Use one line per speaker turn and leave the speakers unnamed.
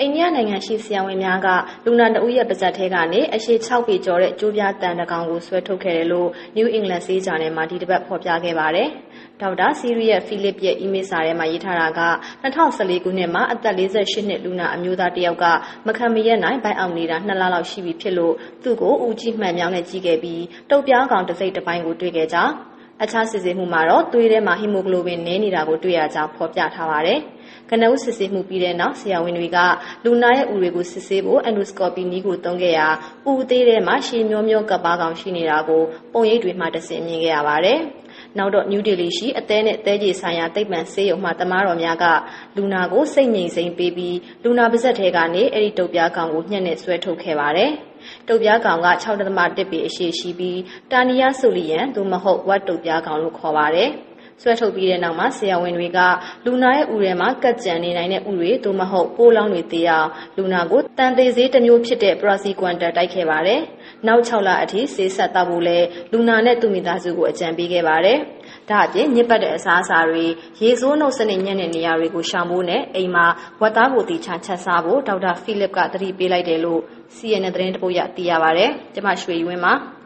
အိန္ဒိယနိုင်ငံရှိဆရာဝန်များကလူနာတဦးရဲ့ပါးစပ်ထဲကနေအရှည်6ပေကျော်တဲ့ကျိုးပြားတန်တကောင်ကိုဆွဲထုတ်ခဲ့တယ်လို့ New England ဆေးဂျာနယ်မှာဒီတစ်ပတ်ဖော်ပြခဲ့ပါတယ်။ဒေါက်တာစီရီယက်ဖိလစ်ရဲ့အီးမေးလ်စာထဲမှာရေးထားတာက2014ခုနှစ်မှာအသက်48နှစ်လူနာအမျိုးသားတစ်ယောက်ကမခံမရက်နိုင်ဘိုက်အောင်နေတာ2လလောက်ရှိပြီဖြစ်လို့သူ့ကိုဦးကြီးမှန်မြောင်းနဲ့ကြီးခဲ့ပြီးတုပ်ပြားကောင်တစ်စိတ်တစ်ပိုင်းကိုတွေ့ခဲ့ကြ။အခြားစစ်ဆေးမှုမှာတော့သွေးထဲမှာဟီမိုကလိုဘင်နည်းနေတာကိုတွေ့ရကြောင်းဖော်ပြထားပါတယ်။ ကနဦးစစ်ဆေးမှုပြီးတဲ့နောက်ဆရာဝန်တွေကလူနာရဲ့ဥတွေကိုစစ်ဆေးဖို့အန်ဒိုစကောပီနည်းကိုသုံးခဲ့ရာဥသေးထဲမှာရှည်မျောမျောကပ်ပါကောင်ရှိနေတာကိုပုံရိပ်တွေမှတဆင်မြင်ခဲ့ရပါတယ်။နောက်တော့နယူးဒေလီရှိအသေးနဲ့အသေးကြီးဆိုင်ရာသိပ္ပံဆေးရုံမှတမားတော်များကလူနာကိုစိတ်ငြိမ်စိမ်ပေးပြီးလူနာပါဇက်ထဲကနေအဲ့ဒီတုပ်ပြားကောင်ကိုညှက်နဲ့ဆွဲထုတ်ခဲ့ပါတယ်။တုပ်ပြားကောင်က6.1ပေအရှိရှိပြီးတာနီယာဆိုလီယန်သို့မဟုတ်ဝတ်တုပ်ပြားကောင်လို့ခေါ်ပါတယ်။ ဆွဲထုတ်ပြီးတဲ့နောက်မှာဆရာဝန်တွေကလူနာရဲ့ဥထဲမှာကတ်ကြံနေနိုင်တဲ့ဥတွေသို့မဟုတ်ပိုးလောင်းတွေသေးအောင်လူနာကိုတန်သေးစေးတစ်မျိုးဖြစ်တဲ့ပရာစီကွမ်တာတိုက်ခဲ့ပါတယ်။နောက်6လအထိဆေးဆက်တောက်ဖို့လဲလူနာနဲ့သူမိသားစုကိုအကြံပေးခဲ့ပါတယ်။ဒါအပြင်ညစ်ပတ်တဲ့အစားအစာတွေရေဆိုးနှုတ်စနစ်ညံ့တဲ့နေရာတွေကိုရှောင်ဖို့နဲ့အိမ်မှာဝက်သားကိုတီချချက်စားဖို့ဒေါက်တာဖိလစ်ကသတိပေးလိုက်တယ်လို့ CNN သတင်းတပုတ်ရသိရပါဗျ။ကျမရွှေဝင်းပါ။